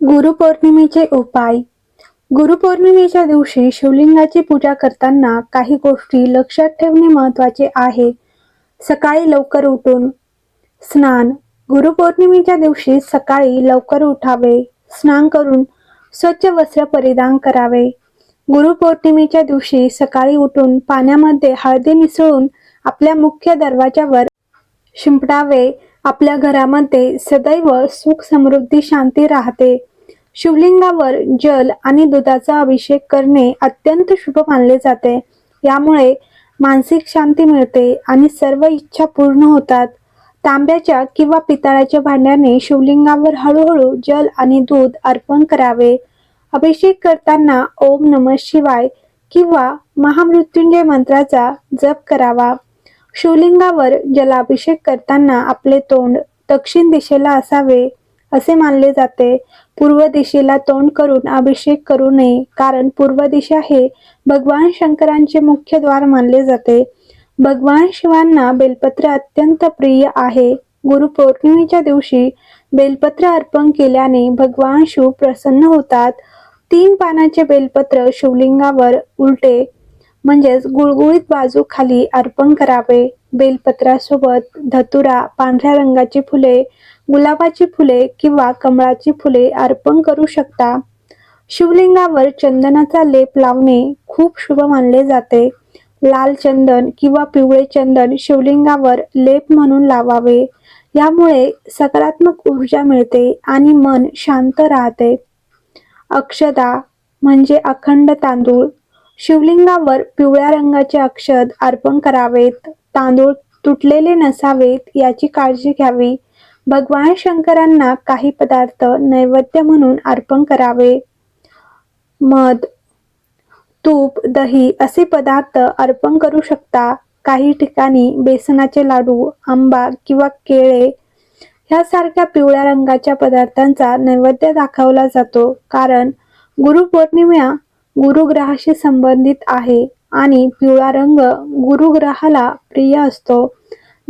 गुरुपौर्णिमेचे उपाय. गुरुपौर्णिमेच्या दिवशी शिवलिंगाची पूजा करताना काही गोष्टी लक्षात ठेवणे महत्त्वाचे आहे. सकाळी लवकर उठून स्नान. गुरुपौर्णिमेच्या दिवशी सकाळी लवकर उठावे. स्नान करून स्वच्छ वस्त्र परिधान करावे. गुरुपौर्णिमेच्या दिवशी सकाळी उठून पाण्यामध्ये हळदी मिसळून आपल्या मुख्य दरवाजावर शिंपडावे. आपल्या घरामध्ये सदैव सुख समृद्धी शांती राहते. शिवलिंगावर जल आणि दुधाचा अभिषेक करणे अत्यंत शुभ मानले जाते. यामुळे मानसिक शांती मिळते आणि सर्व इच्छा पूर्ण होतात. तांब्याच्या किंवा पितळाच्या भांड्याने शिवलिंगावर हळूहळू जल आणि दूध अर्पण करावे. अभिषेक करताना ओम नम शिवाय किंवा महामृत्युंजय मंत्राचा जप करावा. शिवलिंगावर जलाभिषेक करताना आपले तोंड दक्षिण दिशेला असावे असे मानले जाते. पूर्व दिशेला तोंड करून अभिषेक करू नये कारण पूर्व दिशा हे भगवान शंकरांचे मुख्य द्वार मानले जाते. भगवान शिवांना बेलपत्र अत्यंत प्रिय आहे. गुरुपौर्णिमेच्या दिवशी बेलपत्र अर्पण केल्याने भगवान शिव प्रसन्न होतात. तीन पानाचे बेलपत्र शिवलिंगावर उलटे म्हणजेच गुळगुळीत बाजू खाली अर्पण करावे. बेलपत्रासोबत धतुरा पांढऱ्या रंगाची फुले गुलाबाची फुले किंवा कमळाची फुले अर्पण करू शकता. शिवलिंगावर चंदनाचा लेप लावणे खूप शुभ मानले जाते. लाल चंदन किंवा पिवळे चंदन शिवलिंगावर लेप म्हणून लावावे. यामुळे सकारात्मक ऊर्जा मिळते आणि मन शांत राहते. अक्षदा म्हणजे अखंड तांदूळ. शिवलिंगावर पिवळ्या रंगाचे अक्षद अर्पण करावेत तांदूळ तुटलेले नसावेत याची काळजी घ्यावी. भगवान शंकरांना काही पदार्थ नैवेद्य म्हणून अर्पण करावे. मध तूप दही असे पदार्थ अर्पण करू शकता. काही ठिकाणी बेसनाचे लाडू आंबा किंवा केळे ह्यासारख्या पिवळ्या रंगाच्या पदार्थांचा नैवेद्य दाखवला जातो. कारण गुरुपौर्णिमा गुरुग्रहाशी संबंधित आहे आणि पिवळा रंग गुरुग्रहाला प्रिय असतो.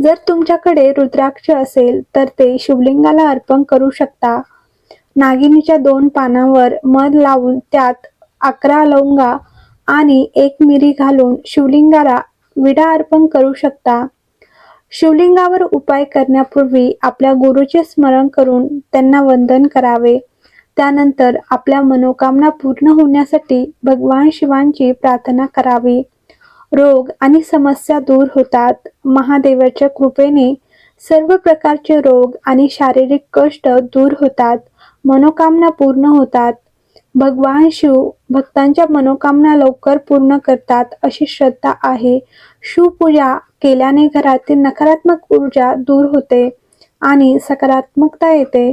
जर तुमच्याकडे रुद्राक्ष असेल तर ते शिवलिंगाला अर्पण करू शकता. नागिनीच्या दोन पानावर मध लावून त्यात अकरा लवंगा आणि एक मिरी घालून शिवलिंगाला विडा अर्पण करू शकता. शिवलिंगावर उपाय करण्यापूर्वी आपल्या गुरुचे स्मरण करून त्यांना वंदन करावे. त्यानंतर आपल्या मनोकामना पूर्ण होण्यासाठी भगवान शिवांची प्रार्थना करावी. रोग आणि समस्या दूर होतात. महादेवाच्या कृपेने सर्व प्रकारचे रोग आणि शारीरिक कष्ट दूर होतात. मनोकामना पूर्ण होतात. भगवान शिव भक्तांच्या मनोकामना लवकर पूर्ण करतात अशी श्रद्धा आहे. शिवपूजा केल्याने घरातील नकारात्मक ऊर्जा दूर होते आणि सकारात्मकता येते.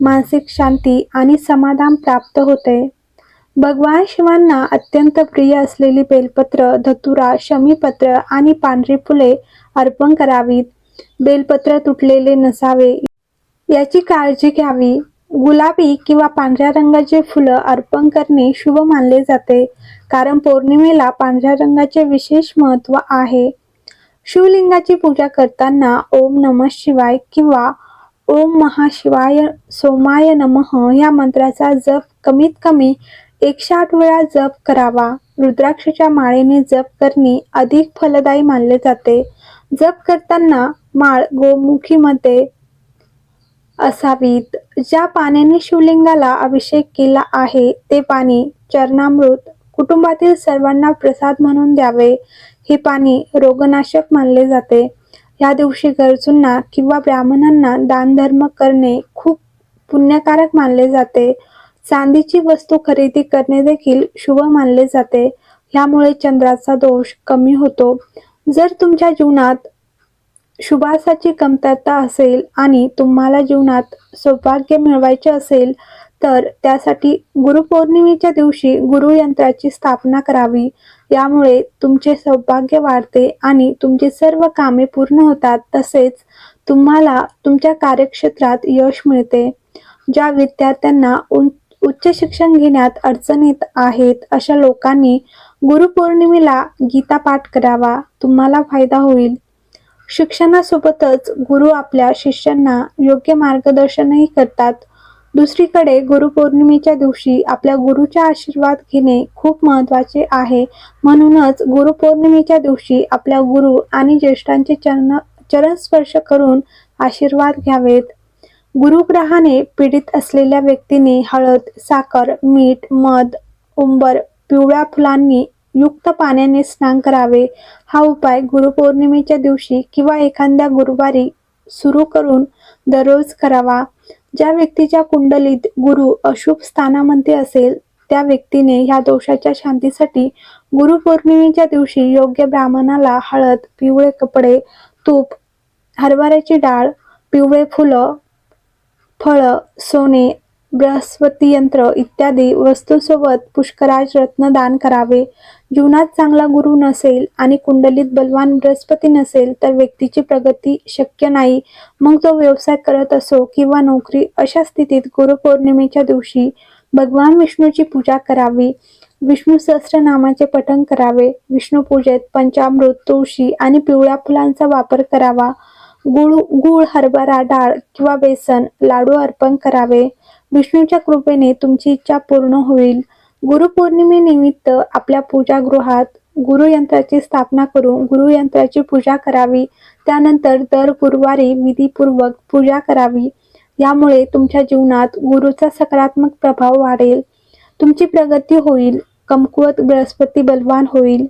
मानसिक शांती आणि समाधान प्राप्त होते. भगवान शिवांना अत्यंत प्रिय असलेली बेलपत्र धतुरा शमीपत्र आणि पांढरी फुले अर्पण करावीत. बेलपत्र तुटलेले नसावे. याची काळजी घ्यावी. गुलाबी किंवा पांढऱ्या रंगाचे फुलं अर्पण करणे शुभ मानले जाते कारण पौर्णिमेला पांढऱ्या रंगाचे विशेष महत्त्व आहे. शिवलिंगाची पूजा करताना ओम नमः शिवाय किंवा ओम महाशिवाय सोमाय नमः. या मंत्राचा जप कमीत कमी एकशे आठ वेळा जप करावा. रुद्राक्षच्या माळेने जप करणे अधिक फलदायी मानले जाते. जप करताना माळ गोमुखीमध्ये असावीत. ज्या पाण्याने शिवलिंगाला अभिषेक केला आहे ते पाणी चरणामृत कुटुंबातील सर्वांना प्रसाद म्हणून द्यावे. हे पाणी रोगनाशक मानले जाते. या दिवशी गरजूंना किंवा ब्राह्मणांना दानधर्म करणे खूप पुण्यकारक मानले जाते. चांदीची वस्तू खरेदी करणे देखील शुभ मानले जाते. यामुळे चंद्राचा दोष कमी होतो. जर तुमच्या जीवनात शुभासाची कमतरता असेल आणि तुम्हाला जीवनात सौभाग्य मिळवायचे असेल तर त्यासाठी गुरुपौर्णिमेच्या दिवशी गुरुयंत्राची स्थापना करावी. यामुळे तुमचे सौभाग्य वाढते आणि तुमची सर्व कामे पूर्ण होतात. तसेच तुम्हाला तुमच्या कार्यक्षेत्रात यश मिळते. ज्या विद्यार्थ्यांना उच्च शिक्षण घेण्यात अडचण येत आहेत अशा लोकांनी गुरुपौर्णिमेला गीता पाठ करावा. तुम्हाला फायदा होईल. शिक्षणासोबतच गुरु आपल्या शिष्यांना योग्य मार्गदर्शनही करतात. दुसरीकडे गुरुपौर्णिमेच्या दिवशी आपल्या गुरुचा आशीर्वाद घेणे खूप महत्त्वाचे आहे. म्हणूनच गुरुपौर्णिमेच्या दिवशी आपल्या गुरु आणि ज्येष्ठांचे चरण चरण स्पर्श करून आशीर्वाद घ्यावेत. गुरुग्रहाने पीडित असलेल्या व्यक्तीने हळद साखर मीठ मध उंबर पिवळ्या फुलांनी युक्त पाण्याने स्नान करावे. हा उपाय गुरुपौर्णिमेच्या दिवशी किंवा एखाद्या गुरुवारी सुरू करून दररोज करावा. ज्या व्यक्तीच्या कुंडलीत गुरु अशुभ स्थानामध्ये असेल त्या व्यक्तीने ह्या दोषाच्या शांतीसाठी गुरुपौर्णिमेच्या दिवशी योग्य ब्राह्मणाला हळद पिवळे कपडे तूप हरभऱ्याची डाळ पिवळे फुलं फळं सोने बृहस्पती यंत्र इत्यादी वस्तूंसोबत पुष्कराज रत्न दान करावे. जीवनात चांगला गुरु नसेल आणि कुंडलीत बलवान बृहस्पती नसेल तर व्यक्तीची प्रगती शक्य नाही. मग तो व्यवसाय करत असो किंवा नोकरी अशा स्थितीत गुरुपौर्णिमेच्या दिवशी भगवान विष्णूची पूजा करावी. विष्णू सहस्त्रनामाचे पठण करावे. विष्णू पूजेत पंचामृत तुळशी आणि पिवळ्या फुलांचा वापर करावा. गुळ गुळ हरभरा डाळ किंवा बेसन लाडू अर्पण करावे. विष्णूच्या कृपेने तुमची इच्छा पूर्ण होईल. गुरुपौर्णिमेनिमित्त आपल्या पूजागृहात गुरुयंत्राची स्थापना करून गुरुयंत्राची पूजा करावी. त्यानंतर दर गुरुवारी विधीपूर्वक पूजा करावी. यामुळे तुमच्या जीवनात गुरुचा सकारात्मक प्रभाव वाढेल. तुमची प्रगती होईल. कमकुवत बृहस्पती बलवान होईल.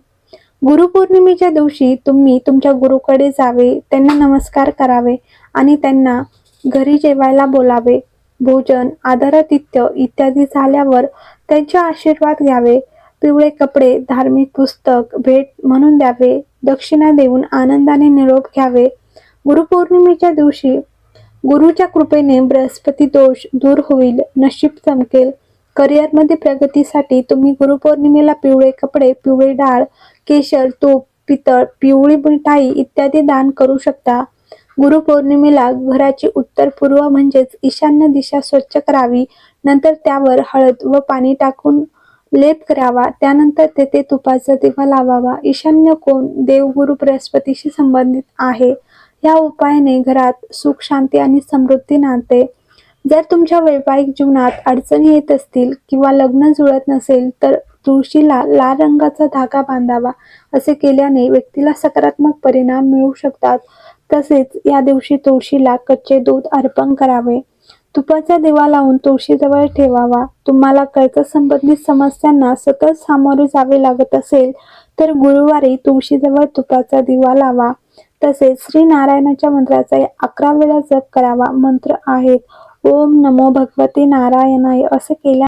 गुरुपौर्णिमेच्या दिवशी तुम्ही तुमच्या गुरुकडे जावे त्यांना नमस्कार करावे आणि त्यांना घरी जेवायला बोलावे. भोजन आदरातिथ्य इत्यादी झाल्यावर त्यांचे आशीर्वाद घ्यावे. पिवळे कपडे धार्मिक पुस्तक भेट म्हणून द्यावे. दक्षिणा देऊन आनंदाने निरोप घ्यावे. गुरुपौर्णिमेच्या दिवशी गुरुच्या कृपेने बृहस्पती दोष दूर होईल नशीब चमकेल. करिअरमध्ये प्रगतीसाठी तुम्ही गुरुपौर्णिमेला पिवळे कपडे पिवळे डाळ केशर तूप पितळ पिवळी मिठाई इत्यादी दान करू शकता. गुरुपौर्णिमेला घराची उत्तर पूर्व म्हणजेच ईशान्य दिशा स्वच्छ करावी. नंतर त्यावर हळद व पाणी टाकून लेप करावा. त्यानंतर तेथे तुपाचा दिवा लावावा. ईशान्य कोण देवगुरु बृहस्पतीशी संबंधित आहे. या उपायाने घरात सुख शांती आणि समृद्धी नांदते. जर तुमच्या वैवाहिक जीवनात अडचणी येत असतील किंवा लग्न जुळत नसेल तर तुळशीला लाल रंगाचा धागा बांधावा. असे केल्याने व्यक्तीला सकारात्मक परिणाम मिळू शकतात. तसेच या दिवशी तुळशीला कच्चे दूध अर्पण करावे. तुपाचा दिवा लावून तुळशीजवळ ठेवावा. तुम्हाला कर्ज संबंधित समस्यांना सतत सामोरे जावे लागत असेल तर गुरुवारी तुळशीजवळ तुपाचा दिवा लावा. तसेच श्री नारायणाच्या मंत्राचा अकरा वेळा जप करावा. मंत्र आहेत ओम नमो भगवते नारायणाय. असं केल्या